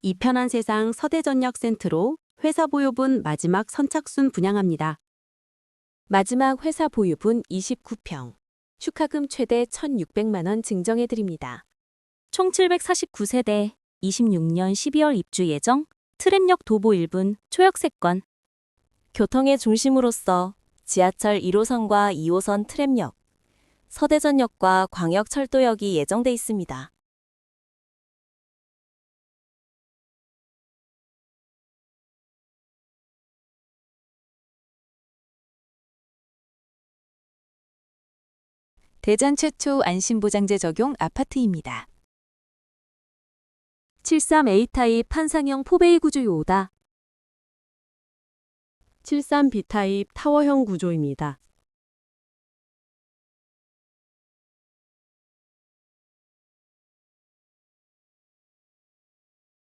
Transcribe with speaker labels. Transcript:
Speaker 1: 이 편한 세상 서대전력 센트로 회사 보유분 마지막 선착순 분양합니다.
Speaker 2: 마지막 회사 보유분 29평. 축하금 최대 1,600만 원 증정해 드립니다.
Speaker 3: 총 749세대, 26년 12월 입주 예정, 트램역 도보 1분, 초역세권.
Speaker 2: 교통의 중심으로서 지하철 1호선과 2호선 트램역, 서대전역과 광역철도역이 예정돼 있습니다.
Speaker 4: 대전 최초 안심보장제 적용 아파트입니다.
Speaker 3: 73A 타입 판상형 포베이 구조 요다.
Speaker 1: 73B 타입 타워형 구조입니다.